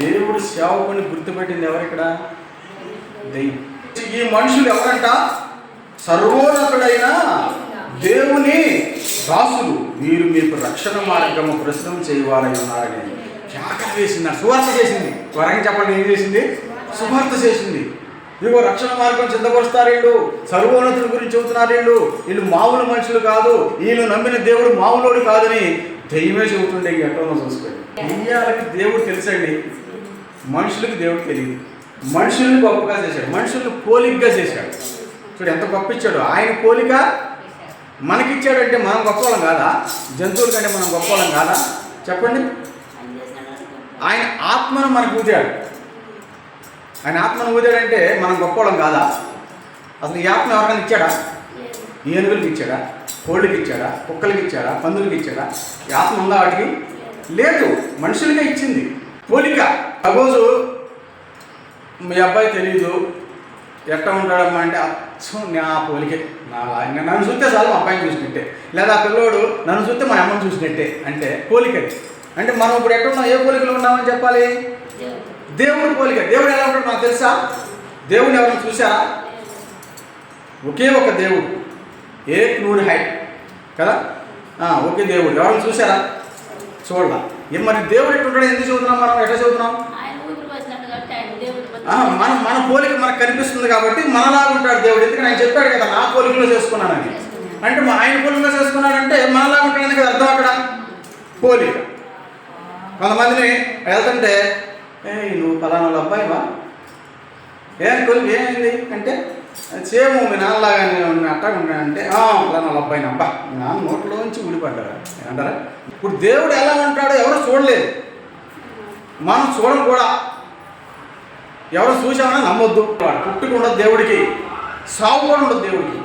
దేవుడు సేవకుని గుర్తుపెట్టింది ఎవరిక్కడ దెయ్యం ఈ మనుషులు ఎవరంట? సర్వోన్నతుడైన దేవుని దాసులు. వీరు మీకు రక్షణ మార్గము ప్రశ్నం చేయవాలని ఉన్నారని కేకలు వేసింది సువార్త చేసింది. త్వరగా చెప్పండి ఏం చేసింది? సువార్త చేసింది. ఇదిగో రక్షణ మార్గం సిద్ధపరుస్తారు వీళ్ళు. సర్వోన్నతుల గురించి చెబుతున్నారు వీళ్ళు. వీళ్ళు మామూలు మనుషులు కాదు. వీళ్ళు నమ్మిన దేవుడు మామూలోడు కాదని దెయ్యమే చెబుతుండే ఈ చూసుకోండి దెయ్యాలకి దేవుడు తెలుసండి. మనుషులకి దేవుడు తెలియదు. మనుషుల్ని గొప్పగా చేశాడు. మనుషుల్ని పోలికగా చేశాడు. చూడు ఎంత గొప్ప ఇచ్చాడు. ఆయన పోలిక మనకిచ్చాడంటే మనం గొప్పవాళ్ళం కాదా? జంతువుల కంటే మనం గొప్పవాళ్ళం కాదా? చెప్పండి. ఆయన ఆత్మను మనకు ఊదాడు. ఆయన ఆత్మను ఊదాడంటే మనం గొప్పవాళ్ళం కాదా? అసలు ఈ ఆత్మ ఎవరికైనా ఇచ్చాడా? ఏనుగులకి ఇచ్చాడా? కోళ్ళకి ఇచ్చాడా? కుక్కలకి ఇచ్చాడా? పందులకి ఇచ్చాడా? ఈ ఆత్మ ఉందా వాటికి? లేదు. మనుషులకే ఇచ్చింది. పోలిక. సపోజు మీ అబ్బాయి తెలియదు ఎట్ట ఉంటాడమ్మా అంటే అచ్చం నా పోలికే. నా నన్ను చూస్తే చాలు మా అబ్బాయిని చూసినట్టే. లేదా ఆ పిల్లోడు నన్ను చూస్తే మా అమ్మని చూసినట్టే. అంటే పోలిక అంటే మనం ఇప్పుడు ఎక్కడ ఉన్నాం ఏ పోలికలో ఉన్నామని చెప్పాలి? దేవుడి పోలిక. దేవుడు ఎలా ఉంటాడు నాకు తెలుసా? దేవుడిని ఎవరైనా చూసారా ఒకే ఒక దేవుడు. ఏ నూరు హై. కదా? ఒకే దేవుడు. ఎవరైనా చూసారా చూడాల. మరి దేవుడు ఎట్లుంటాడు ఎందుకు చదువుతున్నాం మనం? ఎట్లా చదువుతున్నాం మన మన పోలిక మనకు కనిపిస్తుంది కాబట్టి మనలాగా ఉంటాడు దేవుడు. ఎందుకంటే ఆయన చెప్పాడు కదా నా పోలికలో చేసుకున్నానని. అంటే మా ఆయన పోలికలో చేసుకున్నాడంటే మనలాగా ఉంటాడని కదా అర్థం అక్కడ? పోలిక. కొంతమందిని వెళ్తుంటే ఏ నువ్వు పలానా అబ్బాయివా? ఏం కొలి ఏమైంది? అంటే సేమ్ మీ నాన్నలాగా నేను అట్టగా ఉంటాడంటే "ఆ, అబ్బాయిని అబ్బా. మీ నాన్న నోట్లోంచి ఊడిపడ్డారా అంటారా ఇప్పుడు దేవుడు ఎలా ఉంటాడో ఎవరు చూడలేదు. మనం చూడం కూడా. ఎవరు చూసామని నమ్మొద్దు. పుట్టుకుండదు దేవుడికి. సావు కూడా ఉండదు దేవుడికి.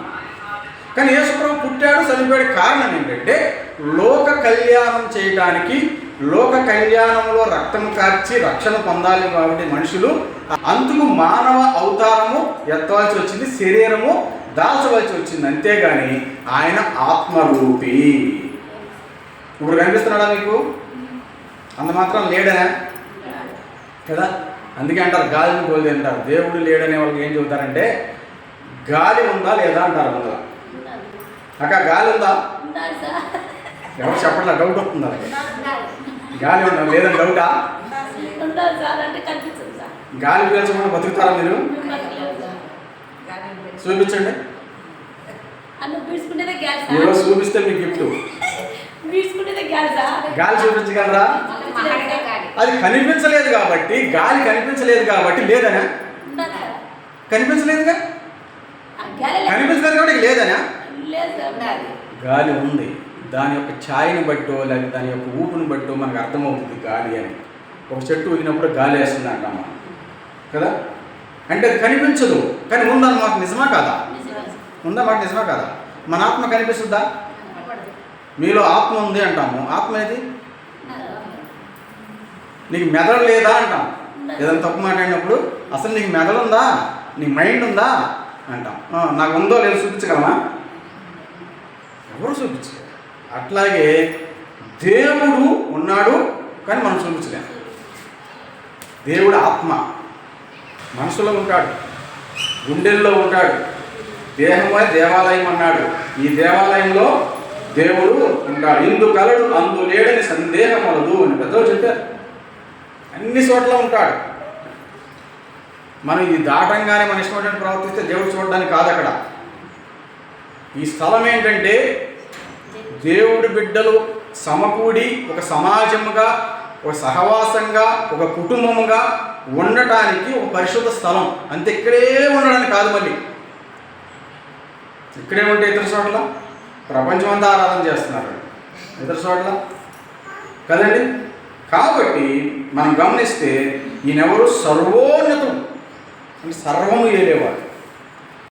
కానీ యేసుప్రభు పుట్టాడు చనిపోయాడు. కారణం ఏంటంటే లోక కళ్యాణం చేయడానికి లోక కళ్యాణంలో రక్తం కార్చి రక్షణ పొందాలి కాబట్టి మనుషులు అందుకు మానవ అవతారము ఎత్తవలసి వచ్చింది శరీరము దాల్చవలసి వచ్చింది. అంతేగాని ఆయన ఆత్మరూపి. ఇప్పుడు కనిపిస్తున్నాడా మీకు? అంత మాత్రం లేడనా కదా? అందుకే అంటారు గాలిని పోలి అంటారు. దేవుడు లేడనే వాళ్ళకి ఏం చెబుతారంటే గాలి ఉందా లేదా అంటారు ముందర. అక్క గాలి ఉందా? ఎవరు చెప్పట్లా? డౌట్ వస్తుంది. గాలి ఉందా? లేదని డౌటా? గాలి పీల్చకుండా బతుకుతారా మీరు. చూపించండి. సార్. చూపిస్తే మీకు గిఫ్ట్. గాలి చూపించగలరా? అది కనిపించలేదు కాబట్టి గాలి కనిపించలేదు కాబట్టి లేదనా? కనిపించలేదుగా. కనిపించలేదు కాబట్టి లేదనా? గాలి ఉంది. దాని యొక్క ఛాయని బట్టో లేదా దాని యొక్క ఊపుని బట్టో మనకు అర్థమవుతుంది గాలి అని. ఒక చెట్టు ఊగినప్పుడు గాలి వేస్తుంది అంటాం మనం. కదా? అంటే అది కనిపించదు. కానీ ఉందని మాకు నిజమా కాదా. ఉందా? మాకు నిజమా కాదా? మన ఆత్మ కనిపిస్తుందా. మీలో ఆత్మ ఉంది అంటాము. ఆత్మ ఏది. నీకు మెదడు లేదా అంటాం. ఏదైనా తప్పు మాట్లాడినప్పుడు అసలు నీకు మెదడు ఉందా? నీ మైండ్ ఉందా? అంటాం. "ఆ, నాకు ఉందో లేదో చూపించగలమా? ఎవరు చూపించలేరు అట్లాగే దేవుడు ఉన్నాడు కానీ మనం చూపించలేం. దేవుడు ఆత్మ. మనసులో ఉంటాడు. గుండెల్లో ఉంటాడు. దేహమే దేవాలయం అన్నాడు. ఈ దేవాలయంలో దేవుడు ఉంటాడు. ఇందు కలడు అందు లేడని సందేహం అలదు అని పెద్దవారు చెప్పారు. అన్ని చోట్ల ఉంటాడు. మనం ఇది దాటంగానే మన ఇష్టమైనటువంటి ప్రవర్తిస్తే దేవుడు చూడడానికి కాదు అక్కడ. ఈ స్థలం ఏంటంటే దేవుడి బిడ్డలు సమకూడి ఒక సమాజముగా ఒక సహవాసంగా ఒక కుటుంబముగా ఉండటానికి ఒక పరిశుద్ధ స్థలం. అంతే ఇక్కడే ఉండడానికి కాదు మళ్ళీ. ఇక్కడే ఉంటే ఇతర చోట్ల ప్రపంచం అంతా ఆరాధన చేస్తున్నారు. ఇతర చోట్ల కదండి? కాబట్టి మనం గమనిస్తే ఈయనెవరు? సర్వోన్నతం అంటే సర్వము ఏలేవాడు